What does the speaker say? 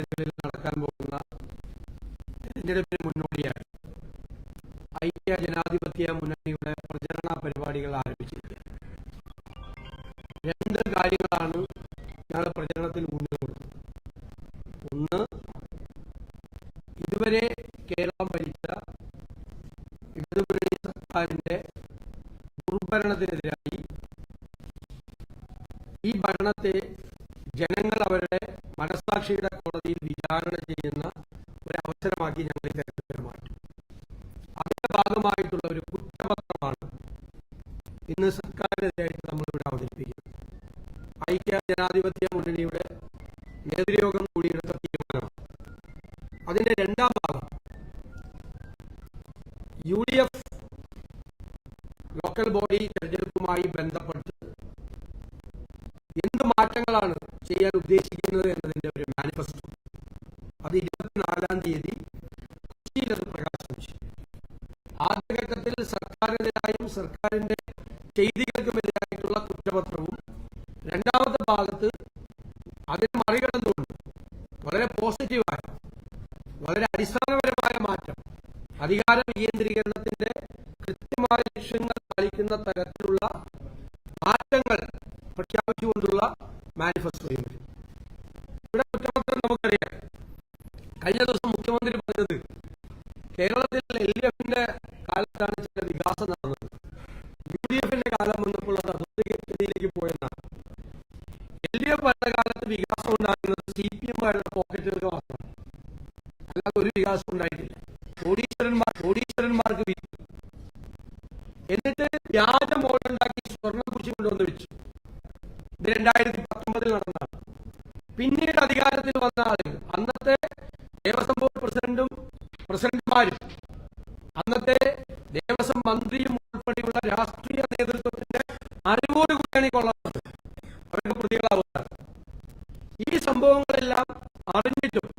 നടക്കാൻ പോകുന്ന തെരഞ്ഞെടുപ്പിന് മുന്നോടിയായി. ഐക്യ ജനാധിപത്യ മുന്നണിയുടെ പ്രചരണ പരിപാടികൾ ആരംഭിച്ചിരിക്കുക രണ്ട് കാര്യങ്ങളാണ് ഞങ്ങൾ പ്രചരണത്തിൽ ഒന്ന് ഇതുവരെ കേരളം ഭരിച്ച ഇടതുമുന്നണി സർക്കാരിന്റെ ദുർഭരണത്തിനെതിരായി ഈ ഭരണത്തെ ജനങ്ങൾ അവരുടെ മനസാക്ഷിയുടെ കോടതിയിൽ വിചാരണ ചെയ്യുന്ന ഒരു അവസരമാക്കി ഞങ്ങൾ ഈ മാറ്റി. അതിന്റെ ഭാഗമായിട്ടുള്ള ഒരു കുറ്റപത്രമാണ് ഇന്ന് സർക്കാരിനെതിരായിട്ട് നമ്മളിവിടെ അവതരിപ്പിക്കുന്നത്. ഐക്യ ജനാധിപത്യ മുന്നണിയുടെ നേതൃയോഗം കൂടിയെടുത്ത തീരുമാനമാണ്. അതിന്റെ രണ്ടാം ഭാഗം U D F local body തെരഞ്ഞെടുപ്പുമായി ബന്ധപ്പെട്ട് എന്ത് മാറ്റങ്ങളാണ് ചെയ്യാൻ ഉദ്ദേശിക്കുന്നത് എന്നതിന്റെ ഒരു മാനിഫെസ്റ്റോ സർക്കാരിന്റെ ചെയ്തികൾക്കുമെതിരായിട്ടുള്ള കുറ്റപത്രവും രണ്ടാമത്തെ ഭാഗത്ത് അതിനെ മറികടന്നുകൊണ്ട് വളരെ പോസിറ്റീവായ വളരെ അടിസ്ഥാനപരമായ മാറ്റം അധികാര വികേന്ദ്രീകരണത്തിന്റെ കൃത്യമായ ലക്ഷ്യങ്ങൾ പാലിക്കുന്ന തരത്തിലുള്ള മാറ്റങ്ങൾ പ്രഖ്യാപിച്ചുകൊണ്ടുള്ള മാനിഫെസ്റ്റോയും. ഇവിടെ കുറ്റപത്രം നമുക്കറിയാം കഴിഞ്ഞ ദിവസം മുഖ്യമന്ത്രി പറഞ്ഞത് കേരളത്തിൽ എൽ ഡി എഫിന്റെ കാലത്താണ് ചില വികാസം നടന്നത് യു ഡി എഫിന്റെ കാലം വന്നപ്പോൾ അത് അധോഗതിയിലേക്ക് പോയെന്നാണ് എൽ ഡി എഫ് ഭരണകാലത്ത് വികാസം ഉണ്ടാകുന്നത് സി പി എമ്മുകാരുടെ പോക്കറ്റുകൾക്ക് മാത്രമാണ് അല്ലാതെ ഒരു വികാസം ഉണ്ടായിട്ടില്ല. കോടീശ്വരന്മാർ കോടീശ്വരന്മാർക്ക് വിറ്റു. എന്നിട്ട് വ്യാജ മോഡുണ്ടാക്കി സ്വർണം കുറിച്ച് കൊണ്ടുവന്ന് വെച്ചു. ഇത് രണ്ടായിരത്തി പത്തൊമ്പതിൽ നടന്നതാണ്. പിന്നീട് അധികാരത്തിൽ വന്ന ആളുകൾ അന്നത്തെ ദേവസ്വം ബോർഡ് പ്രസിഡന്റും പ്രസിഡന്റുമാരും അന്നത്തെ ദേവസ്വം മന്ത്രിയും எல்லாம் அறிஞ்சிட்டும்